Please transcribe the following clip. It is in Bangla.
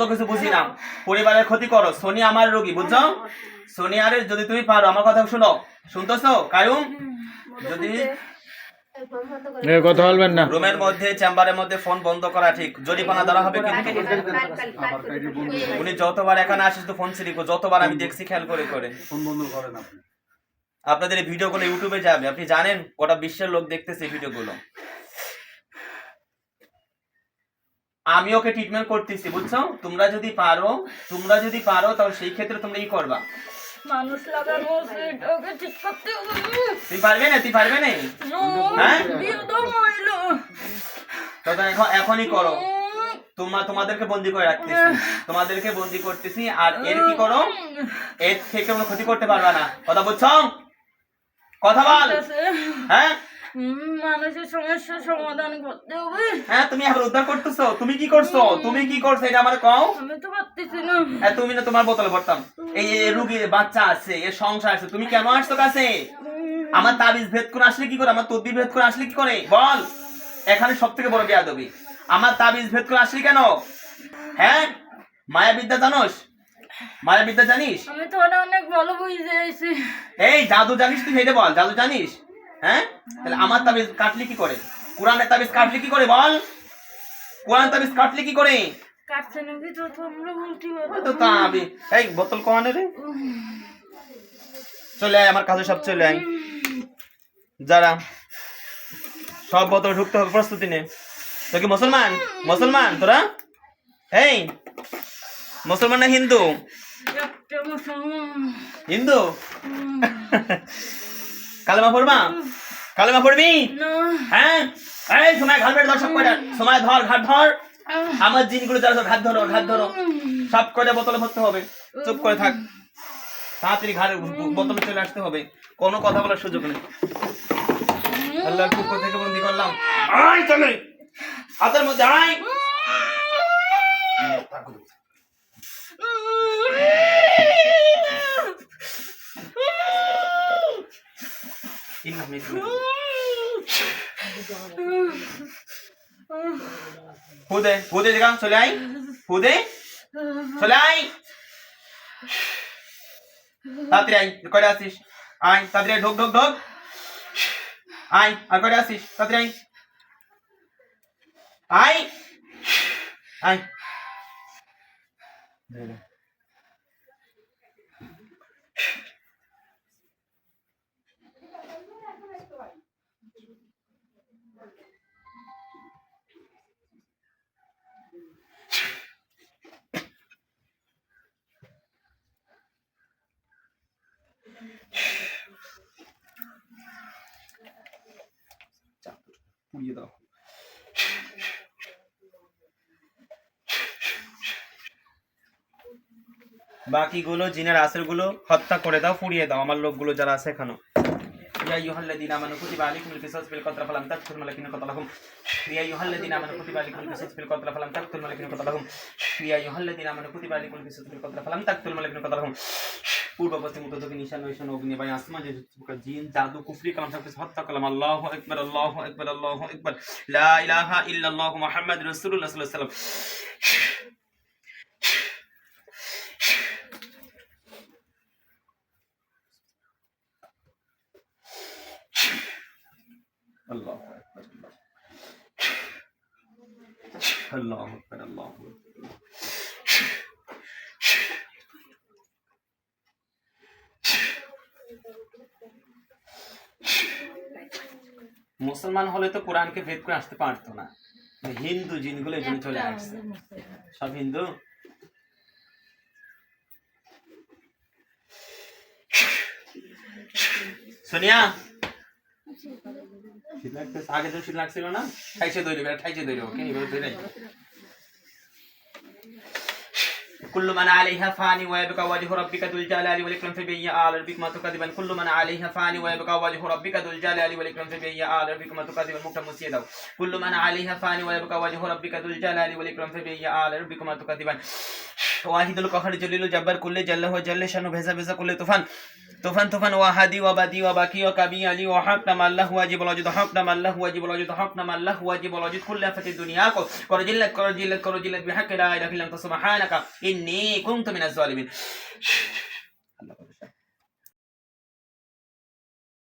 তো কিছু বুঝি না পরিবারের ক্ষতি করো। সোনি আমার রোগী বুঝছ? সোনিয়ারে যদি তুমি পারো আমার কথা শুনো। শুনতেছো? কায়ুম? যদি কথা বলবেন না। রুমের মধ্যে চেম্বারের মধ্যে ফোন বন্ধ করা ঠিক। জরিমানা হবে কিন্তু উনি যতবার এখানে আসিস তো ফোন সিরিপ যতবার আমি দেখছি খেয়াল করে করে। ফোন বন্ধ করেন আপনি। আপনাদের এই ভিডিওগুলো ইউটিউবে যাবে। আপনি জানেন গোটা বিশ্বের লোক দেখতেছে এই ভিডিওগুলো। আমি ওকে ট্রিটমেন্ট করতেছি বুঝছ? তোমরা যদি পারো তোমরা যদি পারো তাহলে সেই ক্ষেত্রে তোমরা কি করবা। মানুষ লাগানো ওকে ঠিক করতে তুই পারবে না তুই পারবে না? হ্যাঁ? তো এখন এখনই করো। তোমার তোমাদেরকে বন্দি করে রাখতেছি। তোমাদেরকে বন্দি করতেছি আর এর কি করো? এর থেকে কোনো ক্ষতি করতে পারবা না। কথা বুঝছ কথা বল। হ্যাঁ? মানুষের সমস্যার সমাধান করতে হবে। হ্যাঁ তুমি এখন উদ্ধার করতেছো? তুমি কি করছ? তুমি কি করছ? এটা আমার কও। আমি তো পারতেছি না। হ্যাঁ, তুমি না তোমার বোতলে ভরতাম। এই রুগীর বাচ্চা আছে এর সংসার আছে তুমি কেন আসছো কাছে? আমার তাবিজ ভেদ করে আসলে কি করে? আমার তদ্বির ভেদ করে আসলে কি করে? বল। এখানে সব থেকে বড় বেয়াদবি। আমার তাবিজ ভেদ করে আসলি কেন? হ্যাঁ? মায়া বিদ্যা জানোস? মায়া বিদ্যা জানিস? আমি তো অনেক ভালো বুঝে এই জাদু জানিস তুই? হেঁটে বল জাদু জানিস? হ্যাঁ? তাহলে আমার তাবিজ কাটলি কি করে? কোরআনের তাবিজ কাটলি কি করে বল? কোরআন তাবিজ কাটলি কি করে? কাটছে নাকি? তো তোমরা বলতে ওই তো তাবি এই বোতল কমানে রে চলে আয় আমার কাছে সব চলে আয়। যারা সব বোতল ঢুকতে হবে প্রস্তুতি নে। তো কি মুসলমান? মুসলমান তোরা? এই মুসলমান না হিন্দু? হিন্দু? কালেমা পড়বা? কালেমা পড়বি? হ্যাঁ? এই সময় ঘাট সব কয়টা? সময় ধর ঘাট ধর। আমার জিনগুলো যারা ঘাট ধরো ঘাট ধরো। সব কয়টা বোতলে ভরতে হবে? চুপ করে থাক। তাড়াতাড়ি ঘাড়ে বোতলে চলে আসতে হবে। কোনো কথা বলার সুযোগ নেই। আল্লাহর পক্ষ থেকে বন্দি করলাম। আয় চলে। হাতের মধ্যে আয়। ইন্না মিসমি। হুদে হুদে জায়গা চলে আয় হুদে চলে আয় তাড়াতাড়ি আয় কয়টা আসিস আয় তাড়াতাড়ি আয়, ঢোক ঢোক ঢোক আয় আর কয়টা আসিস তাড়াতাড়ি আয় আয় আয় পুড়িয়ে দাও বাকিগুলো, জিনের আসরগুলো হত্যা করে দাও পুড়িয়ে দাও। আমার লোকগুলো যারা আছে এখানে يا أيها الذين آمنوا كتب عليكم القصاص في القتلى فلم تقتلوا الذين قتلهم يا أيها الذين آمنوا كتب عليكم القصاص في القتلى فلم تقتلوا الذين قتلهم يا أيها الذين آمنوا كتب عليكم القصاص في القتلى فلم تقتلوا الذين قتلهم পূর্ব পশ্চিম উত্তর দক্ষিণ ঈশান ঈশান অগ্নি বায়ু আসমান যে প্রকার জিন জাদু কুফরি কালাম সব কিছু হত্যা করলাম আল্লাহু আকবার আল্লাহু আকবার আল্লাহু আকবার লা ইলাহা ইল্লাল্লাহু মুহাম্মাদুর রাসূলুল্লাহ সাল্লাল্লাহু আলাইহি ওয়াসাল্লাম আল্লাহু আল্লাহু আল্লাহু মুসলমান হলে তো কোরআনকে ভেদ করে আসতে পারতো না। হিন্দু জিনগুলো এখানে চলে আসছে। সব হিন্দু? সোনিয়া? শীত লাগতেছে আগে তো শীত লাগছিল না ঠাইছে দৈরি বেড়া ঠাইছে দৈরি ওকে এবার দৈরি كل من عليها فاني ويبقى وجه ربك ذو الجلال والإكرام فبأي آل ربكما تكذبان كل من عليها فاني ويبقى وجه ربك ذو الجلال والإكرام فبأي آل ربكما تكذبان مكتب مسيدا كل من عليها فاني ويبقى وجه ربك ذو الجلال والإكرام فبأي آل ربكما تكذبان ওয়াহিদুল কহার জলিল জব্বার কুল্লে জাল্লাহ জাল্লে শানু ভেজা ভেজা কুল্লে তুফান। তুফান তুফান, ওয়াহাদি, ওয়াবাদি, ওয়াবাকি, ওয়াকাবি, আলী ওয়াহাবনা মাল্লাহ ওয়াজিব ওয়াজিদ ওয়াহাবনা মাল্লাহ ওয়াজিব ওয়াজিদ নাম আল্লাহ ওয়াজিব ওয়াজিদ কুল্লা ফাতি দুনিয়া কো, কর জিল্লাত কর জিল্লাত কর জিল্লাত, বিহাক্কি লা ইলাহা ইল্লা আনতা সুবহানাকা, ইন্নী কুনতু মিনাজ জালিমিন